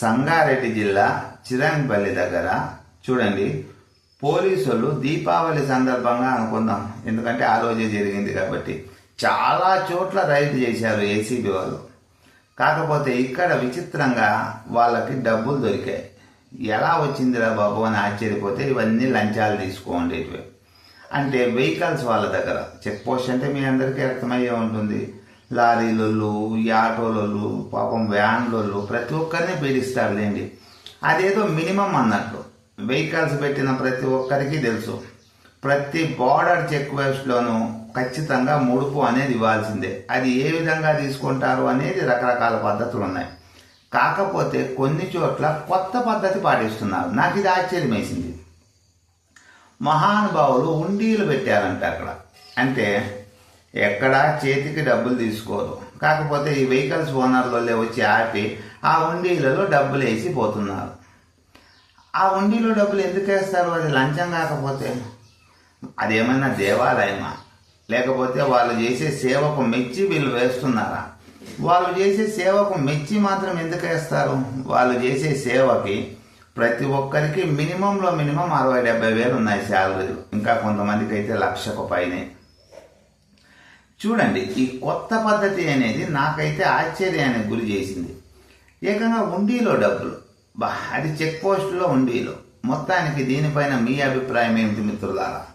సంగారెడ్డి జిల్లా చిరంపల్లి దగ్గర. చూడండి పోలీసులు దీపావళి సందర్భంగా అనుకుందాం. ఎందుకంటే ఆ రోజే జరిగింది కాబట్టి. చాలా చోట్ల రైడ్ చేశారు ఏసీబీ వాళ్ళు. కాకపోతే ఇక్కడ విచిత్రంగా వాళ్ళకి డబ్బులు దొరికాయి. ఎలా వచ్చిందిరా బాబు అని ఆశ్చర్యపోతే ఇవన్నీ లంచాలు తీసుకోండి అంటే వెహికల్స్ వాళ్ళ దగ్గర. చెక్ పోస్ట్ అంటే మీ అందరికీ అర్థమయ్యే ఉంటుంది. లారీలలో ఈ ఆటోలలో పాపం వ్యాన్లలో ప్రతి ఒక్కరిని పీడిస్తారులేండి అదేదో మినిమం అన్నట్టు. వెహికల్స్ పెట్టిన ప్రతి ఒక్కరికి తెలుసు. ప్రతి బార్డర్ చెక్ పోస్ట్లోనూ ఖచ్చితంగా ముడుపు అనేది ఇవ్వాల్సిందే. అది ఏ విధంగా తీసుకుంటారు అనేది రకరకాల పద్ధతులు ఉన్నాయి కాకపోతే కొన్ని చోట్ల కొత్త పద్ధతి పాటిస్తున్నారు. నాకు ఇది ఆశ్చర్యం వేసింది మహానుభావులు ఉండీలు పెట్టారంట అక్కడ. అంటే ఎక్కడా చేతికి డబ్బులు తీసుకోరు కాకపోతే ఈ వెహికల్స్ ఓనర్లలో వచ్చి ఆపి ఆ ఉండీలలో డబ్బులు వేసి పోతున్నారు. ఆ ఉండీలో డబ్బులు ఎందుకు వేస్తారు? అది లంచం కాకపోతే. అదేమైనా దేవాలయమా? లేకపోతే వాళ్ళు చేసే సేవకు మెచ్చి వీళ్ళు వేస్తున్నారా? వాళ్ళు చేసే సేవకు మెచ్చి మాత్రం ఎందుకు వేస్తారు? వాళ్ళు చేసే సేవకి ప్రతి ఒక్కరికి మినిమంలో మినిమం అరవై డెబ్బై వేలు ఉన్నాయి శాలరీలు. ఇంకా కొంతమందికి అయితే లక్షకు పైనే. చూడండి ఈ కొత్త పద్ధతి అనేది నాకైతే ఆశ్చర్యానికి గురి చేసింది. ఏకంగా ఉండీలో డబ్బులు బా అది చెక్ పోస్టులో ఉండీలో. మొత్తానికి దీనిపైన మీ అభిప్రాయం ఏమిటి మిత్రులారా?